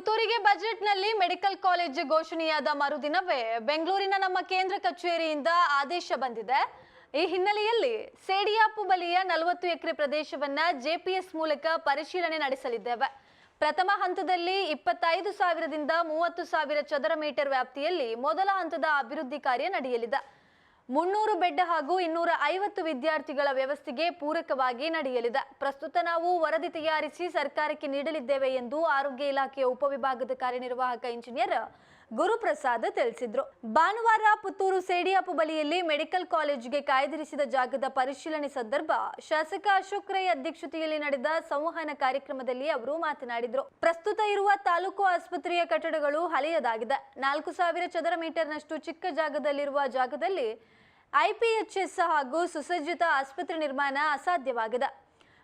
ಪುತ್ತೂರಿಗೆ ಬಜೆಟ್ನಲ್ಲಿ medical college ಘೋಷಣೆಯಾದ ಮರುದಿನವೇ ಬೆಂಗಳೂರಿನ ನಮ್ಮ ಕೇಂದ್ರ ಕಚೇರಿಯಿಂದ ಆದೇಶ ಬಂದಿದೆ. ಈ ಹಿನ್ನೆಲೆಯಲ್ಲಿ ಸೇಡಿಯಾಪು ಬಳಿಯ ನಲವತ್ತು ಎಕರೆ ಪ್ರದೇಶವನ್ನ ಜೆಪಿಎಸ್ ಮೂಲಕ ಪರಿಶೀಲನೆ ನಡೆಸಲಿದ್ದೇವೆ. ಪ್ರಥಮ ಹಂತದಲ್ಲಿ ಇಪ್ಪತ್ತೈದು ಸಾವಿರದಿಂದ ಮೂವತ್ತು ಸಾವಿರ ಚದರ ಮೀಟರ್ ವ್ಯಾಪ್ತಿಯಲ್ಲಿ ಮೊದಲ ಹಂತದ ಅಭಿವೃದ್ಧಿ ಕಾರ್ಯ ನಡೆಯಲಿದೆ. ಮುನ್ನೂರು ಬೆಡ್ ಹಾಗೂ ಇನ್ನೂರ ಐವತ್ತು ವಿದ್ಯಾರ್ಥಿಗಳ ವ್ಯವಸ್ಥೆಗೆ ಪೂರಕವಾಗಿ ನಡೆಯಲಿದೆ. ಪ್ರಸ್ತುತ ನಾವು ವರದಿ ತಯಾರಿಸಿ ಸರ್ಕಾರಕ್ಕೆ ನೀಡಲಿದ್ದೇವೆ ಎಂದು ಆರೋಗ್ಯ ಇಲಾಖೆಯ ಉಪವಿಭಾಗದ ಕಾರ್ಯನಿರ್ವಾಹಕ ಇಂಜಿನಿಯರ್ ಗುರುಪ್ರಸಾದ್ ತಿಳಿಸಿದ್ರು. ಭಾನುವಾರ ಪುತ್ತೂರು ಸೇಡಿಯಾಪು ಬಳಿಯಲ್ಲಿ ಮೆಡಿಕಲ್ ಕಾಲೇಜಿಗೆ ಕಾಯ್ದಿರಿಸಿದ ಜಾಗದ ಪರಿಶೀಲನೆ ಸಂದರ್ಭ ಶಾಸಕ ಅಶೋಕ್ ರೈ ಅಧ್ಯಕ್ಷತೆಯಲ್ಲಿ ನಡೆದ ಸಂವಹನ ಕಾರ್ಯಕ್ರಮದಲ್ಲಿ ಅವರು ಮಾತನಾಡಿದರು. ಪ್ರಸ್ತುತ ಇರುವ ತಾಲೂಕು ಆಸ್ಪತ್ರೆಯ ಕಟ್ಟಡಗಳು ಹಳೆಯದಾಗಿದೆ. ನಾಲ್ಕು ಸಾವಿರ ಚದರ ಮೀಟರ್ನಷ್ಟು ಚಿಕ್ಕ ಜಾಗದಲ್ಲಿರುವ ಜಾಗದಲ್ಲಿ ಐಪಿಎಚ್ಎಸ್ ಹಾಗೂ ಸುಸಜ್ಜಿತ ಆಸ್ಪತ್ರೆ ನಿರ್ಮಾಣ ಅಸಾಧ್ಯವಾಗಿದೆ.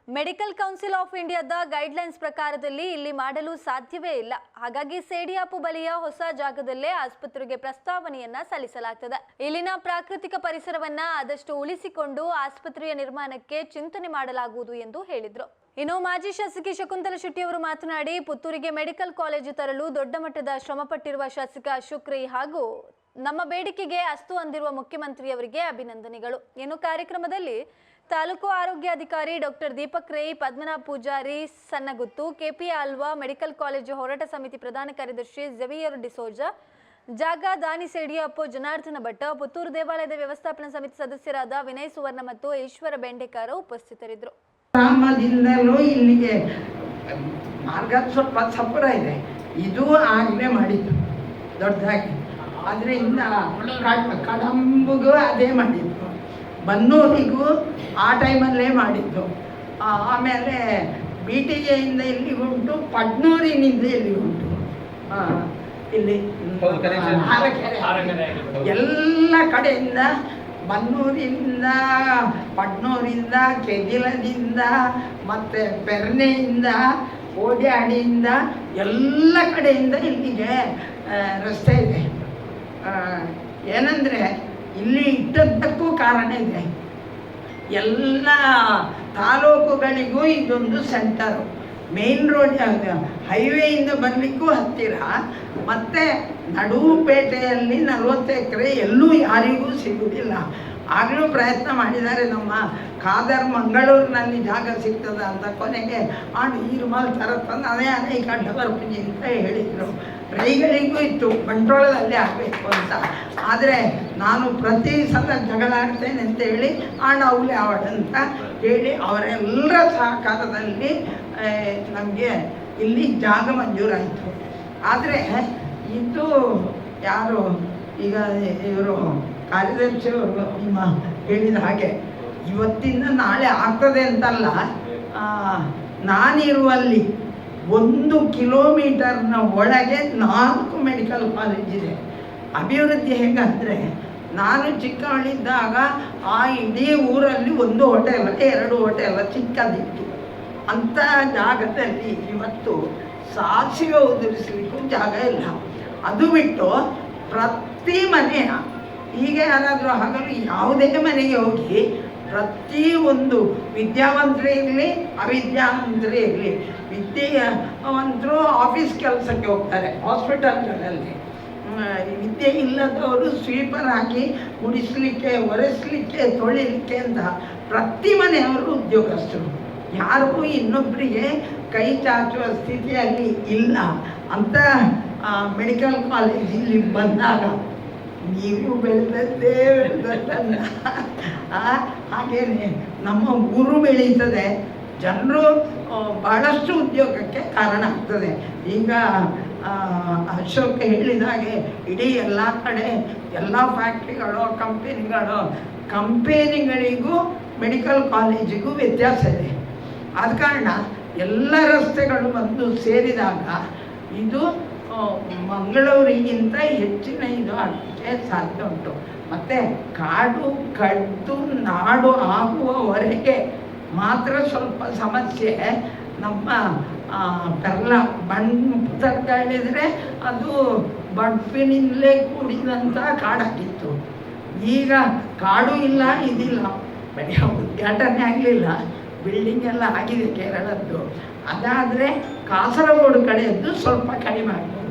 ಮೆಡಿಕಲ್ ಕೌನ್ಸಿಲ್ ಆಫ್ ಇಂಡಿಯಾದ ಗೈಡ್ಲೈನ್ಸ್ ಪ್ರಕಾರದಲ್ಲಿ ಇಲ್ಲಿ ಮಾಡಲು ಸಾಧ್ಯವೇ ಇಲ್ಲ. ಹಾಗಾಗಿ ಸೇಡಿಯಾಪು ಬಳಿಯ ಹೊಸ ಜಾಗದಲ್ಲೇ ಆಸ್ಪತ್ರೆಗೆ ಪ್ರಸ್ತಾವನೆಯನ್ನ ಸಲ್ಲಿಸಲಾಗ್ತದೆ. ಇಲ್ಲಿನ ಪ್ರಾಕೃತಿಕ ಪರಿಸರವನ್ನ ಆದಷ್ಟು ಉಳಿಸಿಕೊಂಡು ಆಸ್ಪತ್ರೆಯ ನಿರ್ಮಾಣಕ್ಕೆ ಚಿಂತನೆ ಮಾಡಲಾಗುವುದು ಎಂದು ಹೇಳಿದರು. ಇನ್ನು ಮಾಜಿ ಶಾಸಕಿ ಶಕುಂತಲ ಶೆಟ್ಟಿ ಅವರು ಮಾತನಾಡಿ, ಪುತ್ತೂರಿಗೆ ಮೆಡಿಕಲ್ ಕಾಲೇಜು ತರಲು ದೊಡ್ಡ ಮಟ್ಟದ ಶ್ರಮಪಟ್ಟಿರುವ ಶಾಸಕ ಶುಕ್ರಿ ಹಾಗೂ ನಮ್ಮ ಬೇಡಿಕೆಗೆ ಅಸ್ತು ಅಂದಿರುವ ಮುಖ್ಯಮಂತ್ರಿಯವರಿಗೆ ಅಭಿನಂದನೆಗಳು. ಇನ್ನು ಕಾರ್ಯಕ್ರಮದಲ್ಲಿ ತಾಲೂಕು ಆರೋಗ್ಯಾಧಿಕಾರಿ doctor Deepak Rai, Padmanabha Poojary Sannaguttu KP Alva, medical college ಹೋರಾಟ ಸಮಿತಿ ಪ್ರಧಾನ ಕಾರ್ಯದರ್ಶಿ ಜವಿಯರ್ ಡಿಸೋಜಾ, ಜಾಗ ದಾನಿ ಸೇಡಿಯಪ್ಪ ಜನಾರ್ದನ ಭಟ್ಟ ಪುತ್ತೂರು ದೇವಾಲಯದ ವ್ಯವಸ್ಥಾಪನಾ ಸಮಿತಿ ಸದಸ್ಯರಾದ ವಿನಯ್ ಸುವರ್ಣ ಮತ್ತು ಈಶ್ವರ ಬೆಂಡೆಕಾರ ಉಪಸ್ಥಿತರಿದ್ದರು. ಮಾರ್ಗ ಸ್ವಲ್ಪ ಇದೆ. ಇದು ಆಜ್ಞೆ ಮಾಡಿದ್ದು. ದೊಡ್ಡದಾಗಿ. ಕಡ್- ಕಡಂಬುಗೂ ಅದೇ ಮಾಡಿದ್ದು. ಬನ್ನೂರಿಗೂ ಆ ಟೈಮಲ್ಲೇ ಮಾಡಿದ್ದು. ಆಮೇಲೆ ಬಿ ಟಿ ಎಯಿಂದ ಇಲ್ಲಿ ಉಂಟು ಪಡ್ನೂರಿನಿಂದ ಇಲ್ಲಿ ಉಂಟು. ಇಲ್ಲಿ. ಎಲ್ಲ ಕಡೆಯಿಂದ ಬನ್ನೂರಿಂದ ಪಡ್ನೂರಿಂದ ಕೆಗಿಲದಿಂದ ಮತ್ತು ಪೆರ್ನೆಯಿಂದ ಓಡ್ಯಾಡಿಯಿಂದ ಎಲ್ಲ ಕಡೆಯಿಂದ ಇಲ್ಲಿಗೆ ರಸ್ತೆ ಇದೆ. ಇಲ್ಲಿ ಇದ್ದದ್ದಕ್ಕೂ ಕಾರಣ ಇದೆ. ಎಲ್ಲ ತಾಲೂಕುಗಳಿಗೂ ಇದೊಂದು ಸೆಂಟರು. ಮೇನ್ ರೋಡ್, ಹೈವೇಯಿಂದ ಬರಲಿಕ್ಕೂ ಹತ್ತಿರ. ಮತ್ತು ನಡುಪೇಟೆಯಲ್ಲಿ ನಲವತ್ತು ಎಕರೆ ಎಲ್ಲೂ ಯಾರಿಗೂ ಸಿಗುವುದಿಲ್ಲ ಆಗಲೂ ಪ್ರಯತ್ನ ಮಾಡಿದ್ದಾರೆ ನಮ್ಮ ಖಾದರ್ ಮಂಗಳೂರಿನಲ್ಲಿ ಜಾಗ ಸಿಗ್ತದ ಅಂತ ಕೊನೆಗೆ ಆಡು ಈರುಮಾಲ್ ಥರ ತಂದು ಅದೇ ಅನೇಕ ಬರ್ತೀನಿ ಅಂತ ಹೇಳಿದರು. ರೈಗಳಿಗೂ ಇತ್ತು. ಬಂಟ್ವಾಳದಲ್ಲಿ ಆಗಬೇಕು ಅಂತ. ಆದರೆ ನಾನು ಪ್ರತಿ ಸಲ ಜಗಳ ಆಡ್ತೇನೆ ಅಂತ ಹೇಳಿ ಆಣ ಅವಲೆ ಆವಡ್ ಅಂತ ಹೇಳಿ ಅವರೆಲ್ಲರ ಸಹಕಾರದಲ್ಲಿ ನಮಗೆ ಇಲ್ಲಿ ಜಾಗ ಮಂಜೂರಾಯಿತು ಆದರೆ ಇದು ಯಾರು ಈಗ ಇವರು ಕಾರ್ಯದರ್ಶಿಯವರು ನಿಮ್ಮ ಹೇಳಿದ ಹಾಗೆ ಇವತ್ತಿಂದ ನಾಳೆ ಆಗ್ತದೆ ಅಂತಲ್ಲ. ನಾನಿರುವಲ್ಲಿ ಒಂದು ಕಿಲೋಮೀಟರ್ನ ಒಳಗೆ ನಾಲ್ಕು ಮೆಡಿಕಲ್ ಕಾಲೇಜ್ ಇದೆ. ಅಭಿವೃದ್ಧಿ ಹೇಗಂದರೆ ನಾನು ಚಿಕ್ಕವಳಿದ್ದಾಗ ಆ ಇಡೀ ಊರಲ್ಲಿ ಒಂದು ಹೋಟೆಲ್ ಎರಡು ಹೋಟೆಲ್ ಚಿಕ್ಕದಿತ್ತು. ಅಂಥ ಜಾಗದಲ್ಲಿ ಇವತ್ತು ಸಾಸಿವೆ ಉದುರಿಸಲಿಕ್ಕೂ ಜಾಗ ಇಲ್ಲ. ಅದು ಬಿಟ್ಟು ಪ್ರತಿ ಮನೆಯ ಈಗ ಯಾರಾದರೂ ಹಾಗಲು ಯಾವುದೇ ಮನೆಗೆ ಹೋಗಿ ಪ್ರತಿ ಒಂದು ವಿದ್ಯಾವಂತರೇ ಇರಲಿ, ಅವಿದ್ಯಾವಂತರೇ ಇರಲಿ ವಿದ್ಯಾವಂತರು ಆಫೀಸ್ ಕೆಲಸಕ್ಕೆ ಹೋಗ್ತಾರೆ ಹಾಸ್ಪಿಟಲ್ಗಳಲ್ಲಿ ವಿದ್ಯೆ ಇಲ್ಲದವರು ಸ್ವೀಪರ್ ಹಾಕಿ ಗುಡಿಸ್ಲಿಕ್ಕೆ, ಒರೆಸ್ಲಿಕ್ಕೆ, ತೊಳಿಲಿಕ್ಕೆ ಅಂತ ಪ್ರತಿ ಮನೆಯವರು ಉದ್ಯೋಗಸ್ಥರು. ಯಾರಿಗೂ ಇನ್ನೊಬ್ಬರಿಗೆ ಕೈ ಚಾಚುವ ಸ್ಥಿತಿಯಲ್ಲಿ ಇಲ್ಲ. ಅಂತ ಮೆಡಿಕಲ್ ಕಾಲೇಜ್ ಇಲ್ಲಿ ಬಂದಾಗ, ನೀವು ಬೆಳೆದದ್ದೇ ಬೆಳೆದದ್ದಲ್ಲ. ಹಾಗೇನೆ ನಮ್ಮ ಗುರು ಬೆಳೀತದೆ. ಜನರು ಬಹಳಷ್ಟು ಉದ್ಯೋಗಕ್ಕೆ ಕಾರಣ ಆಗ್ತದೆ. ಈಗ ಅಶೋಕ್ ಹೇಳಿದ ಹಾಗೆ ಇಡೀ ಎಲ್ಲ ಕಡೆ ಎಲ್ಲ ಫ್ಯಾಕ್ಟ್ರಿಗಳು ಕಂಪೆನಿಗಳು ಕಂಪೆನಿಗಳಿಗೂ ಮೆಡಿಕಲ್ ಕಾಲೇಜಿಗೂ ವ್ಯತ್ಯಾಸ ಇದೆ. ಆದ ಕಾರಣ ಎಲ್ಲ ರಸ್ತೆಗಳು ಬಂದು ಸೇರಿದಾಗ ಇದು ಮಂಗಳೂರಿಗಿಂತ ಹೆಚ್ಚಿನ ಇದು ಆಗಲಿಕ್ಕೆ ಸಾಧ್ಯ ಉಂಟು. ಮತ್ತು ಕಾಡು ಕಡ್ದು ನಾಡು ಆಗುವವರೆಗೆ ಮಾತ್ರ ಸ್ವಲ್ಪ ಸಮಸ್ಯೆ. ನಮ್ಮ ಪೆರ್ಲ ಬಣ್ಣ ತರ್ಕ ಹೇಳಿದರೆ ಅದು ಬಡ್ಪಿನಿಂದಲೇ ಕೂಡಿದಂಥ ಕಾಡಾಗಿತ್ತು. ಈಗ ಕಾಡು ಇಲ್ಲ, ಇದಿಲ್ಲ. ಬರೀ ಉದ್ಘಾಟನೆ ಆಗಲಿಲ್ಲ. ಬಿಲ್ಡಿಂಗ್ ಎಲ್ಲ ಆಗಿದೆ ಕೇರಳದ್ದು. ಅದಾದರೆ ಕಾಸರಗೋಡು ಕಡೆಯದ್ದು ಸ್ವಲ್ಪ ಕಡಿಮೆ ಆಗ್ಬೋದು.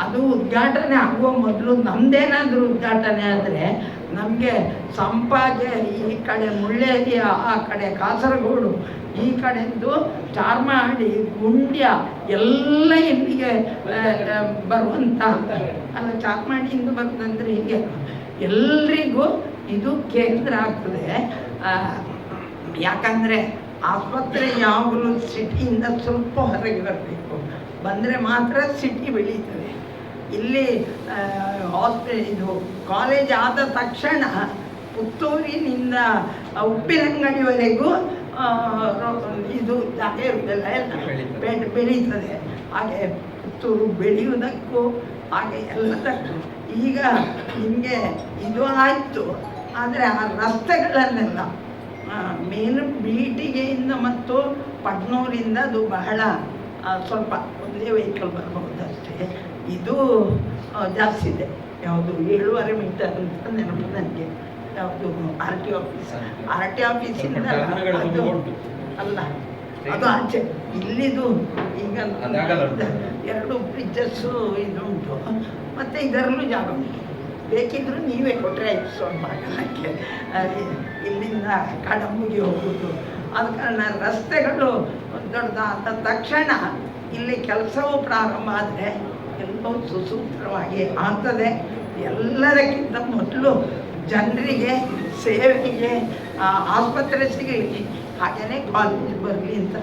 ಅದು ಉದ್ಘಾಟನೆ ಆಗುವ ಮೊದಲು ನಮ್ಮದೇನಾದರೂ ಉದ್ಘಾಟನೆ ಆದರೆ ನಮಗೆ ಸಂಪಾಜೆ ಈ ಕಡೆ ಮುಳ್ಳೇರಿಯ ಆ ಕಡೆ ಕಾಸರಗೋಡು, ಈ ಕಡೆಂದು ಚಾರ್ಮಾಡಿ, ಗುಂಡ್ಯ ಎಲ್ಲ ಇಲ್ಲಿಗೆ ಬರುವಂಥ ಅಲ್ಲ, ಚಾರ್ಮಾಡಿಯಿಂದ ಬಂತಂದ್ರೆ ಹೀಗೆ? ಎಲ್ರಿಗೂ ಇದು ಕೇಂದ್ರ ಆಗ್ತದೆ. ಯಾಕಂದರೆ ಆಸ್ಪತ್ರೆ ಯಾವಾಗಲೂ ಸಿಟಿಯಿಂದ ಸ್ವಲ್ಪ ಹೊರಗೆ ಬರಬೇಕು. ಬಂದರೆ ಮಾತ್ರ ಸಿಟಿ ಬೆಳೀತದೆ. ಇಲ್ಲಿ ಹಾಸ್ಪಿ ಇದು ಕಾಲೇಜ್ ಆದ ತಕ್ಷಣ ಪುತ್ತೂರಿನಿಂದ ಉಪ್ಪಿನಂಗಡಿವರೆಗೂ ಇದು ಇರುವುದಿಲ್ಲ ಎಲ್ಲ ಬೆಳೀತದೆ. ಬೆಳೆ ಬೆಳೀತದೆ. ಹಾಗೆ ಪುತ್ತೂರು ಬೆಳೆಯುವುದಕ್ಕೂ ಹಾಗೆ ಎಲ್ಲದಕ್ಕೂ. ಈಗ ನಿಮಗೆ ಇದು ಆಯಿತು ಆದರೆ ಆ ರಸ್ತೆಗಳನ್ನೆಲ್ಲ ಮೇನ್ ಮೇಲು ಬೀಟಿಗೆಯಿಂದ ಮತ್ತು ಪಡ್ನೂರಿಂದ ಅದು ಬಹಳ ಸ್ವಲ್ಪ ಒಂದೇ ವೆಹಿಕಲ್ ಬರಬಹುದಷ್ಟೇ. ಇದು ಜಾಸ್ತಿ ಇದೆ. ಯಾವುದು ಏಳುವರೆ ಮೀಟರ್ ಅಂತ ನೆನಪು ನನಗೆ ಯಾವುದು R T office. R T ಆಫೀಸಿಂದ ಅದು ಅಲ್ಲ ಅದು ಆಚೆ. ಇಲ್ಲಿದು ಈಗ. ಎರಡು ಬ್ರಿಡ್ಜಸ್ಸು ಇದು ಉಂಟು. ಮತ್ತು ಇದರಲ್ಲೂ ಜಾಗ ಉಂಟು. ಬೇಕಿದ್ದರೂ ನೀವೇ ಕೊಟ್ಟರೆ ಆಯ್ತು ಸ್ವಲ್ಪ ಇಲ್ಲಿಂದ ಕಡಂಬಿಗೆ ಹೋಗೋದು. ಆದ ಕಾರಣ ರಸ್ತೆಗಳು ದೊಡ್ಡದಾದ ತಕ್ಷಣ ಇಲ್ಲಿ ಕೆಲಸವೂ ಪ್ರಾರಂಭ ಆದರೆ ಎಲ್ಲವೂ ಸುಸೂತ್ರವಾಗಿ ಆಗ್ತದೆ. ಎಲ್ಲರಕ್ಕಿಂತ ಮೊದಲು ಜನರಿಗೆ ಸೇವೆಗೆ ಆಸ್ಪತ್ರೆ ಸಿಗಲಿ ಹಾಗೆಯೇ ಕಾಲೇಜ್ ಬರಲಿ ಅಂತ